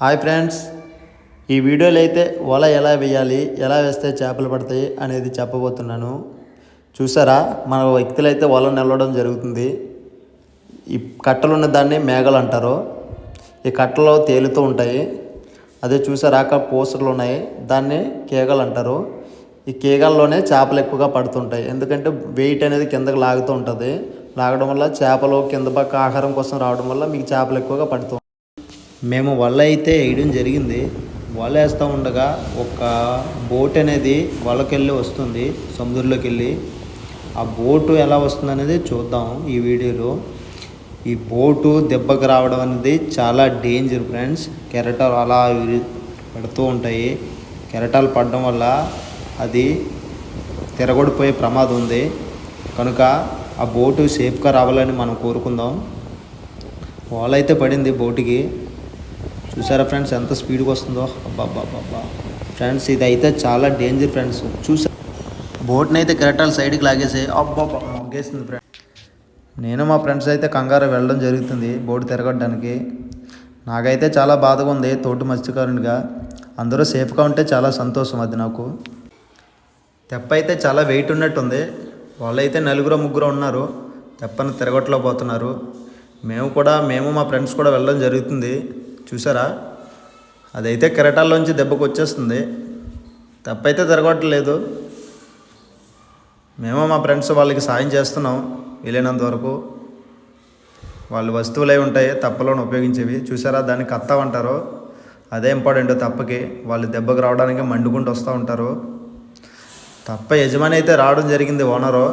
Hi friends ఈ వీడియోలో అయితే వల ఎలా వేయాలి ఎలా వేస్తే చేపలు పడతాయి అనేది చెప్పబోతున్నాను. చూసారా మన వ్యక్తులు అయితే వల నిలవడం జరుగుతుంది. ఈ కట్టలు ఉన్న దాన్ని మేఘలు అంటారు. ఈ కట్టలో తేలుతూ ఉంటాయి. అదే చూసారా అక్కడ పోస్టర్లు ఉన్నాయి. దాన్ని కేగలు అంటారు. ఈ కేగల్లోనే చేపలు ఎక్కువగా పడుతుంటాయి. ఎందుకంటే వెయిట్ అనేది కిందకి లాగుతూ ఉంటుంది. లాగడం వల్ల చేపలు కింద పక్క ఆహారం కోసం రావడం వల్ల మీకు చేపలు ఎక్కువగా పడుతూ మేము వల అయితే వేయడం జరిగింది. వల వేస్తూ ఉండగా ఒక బోట్ అనేది వలకెళ్ళి వస్తుంది సముద్రంలోకి వెళ్ళి ఆ బోటు ఎలా వస్తుంది అనేది చూద్దాం ఈ వీడియోలో. ఈ బోటు దెబ్బకు రావడం అనేది చాలా డేంజర్ ఫ్రెండ్స్ కెరటాలు అలా పడుతూ ఉంటాయి. కెరటాలు పడడం వల్ల అది తిరగొడిపోయే ప్రమాదం ఉంది. కనుక ఆ బోటు సేఫ్గా రావాలని మనం కోరుకుందాం. వాల్ అయితే పడింది బోటుకి. చూసారా ఫ్రెండ్స్ ఎంత స్పీడ్గా వస్తుందో? అబ్బాబ్బాబ్బా ఫ్రెండ్స్ ఇది అయితే చాలా డేంజర్ ఫ్రెండ్స్. చూసా బోట్ని అయితే కెరటాలు సైడ్కి లాగేసి అబ్బా మొగ్గేసింది ఫ్రెండ్. నేను మా ఫ్రెండ్స్ అయితే కంగారు వెళ్ళడం జరుగుతుంది బోటు తిరగడానికి. నాకైతే చాలా బాధగా ఉంది తోటి మత్స్యకారునిగా. అందరూ సేఫ్గా ఉంటే చాలా సంతోషం అది నాకు. తెప్ప అయితే చాలా వెయిట్ ఉన్నట్టుంది. వాళ్ళైతే నలుగురు ముగ్గురు ఉన్నారు. తెప్పని తిరగట్లో పోతున్నారు. మేము కూడా మేము మా ఫ్రెండ్స్ కూడా వెళ్ళడం జరుగుతుంది. చూసారా? అదైతే కెరటాల్లోంచి దెబ్బకు వచ్చేస్తుంది తప్పైతే జరగట్లేదు మేము మా ఫ్రెండ్స్ వాళ్ళకి సాయం చేస్తున్నాం వీలైనంత వరకు. వాళ్ళు వస్తువులే ఉంటాయి తప్పలోని ఉపయోగించేవి. చూసారా దాన్ని కత్తావ్ అంటారు అదే ఇంపార్టెంట్ తప్పకి. వాళ్ళు దెబ్బకు రావడానికి మండుకుంటూ వస్తూ ఉంటారు. తప్ప యజమాని అయితే రావడం జరిగింది ఓనరు.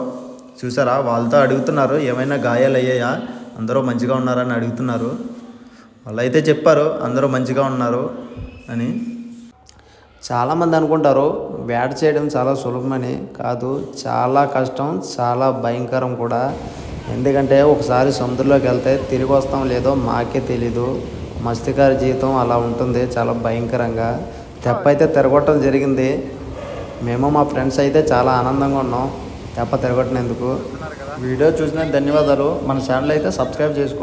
చూసారా? వాళ్ళతో అడుగుతున్నారు ఏమైనా గాయాలు అయ్యాయా అందరూ మంచిగా ఉన్నారని అడుగుతున్నారు. వాళ్ళు అయితే చెప్పారు అందరూ మంచిగా ఉన్నారు అని. చాలామంది అనుకుంటారు వేట చేయడం చాలా సులభమని. కాదు చాలా కష్టం చాలా భయంకరం కూడా. ఎందుకంటే ఒకసారి సముద్రంలోకి వెళ్తే తిరిగి వస్తాం లేదో మాకే తెలీదు. మత్స్యకారి జీవితం అలా ఉంటుంది చాలా భయంకరంగా. తెప్ప అయితే తిరగొట్టడం జరిగింది. మేము మా ఫ్రెండ్స్ అయితే చాలా ఆనందంగా ఉన్నాం తెప్ప తిరగొట్టినందుకు. వీడియో చూసిన ధన్యవాదాలు. మన ఛానల్ అయితే సబ్స్క్రైబ్ చేసుకో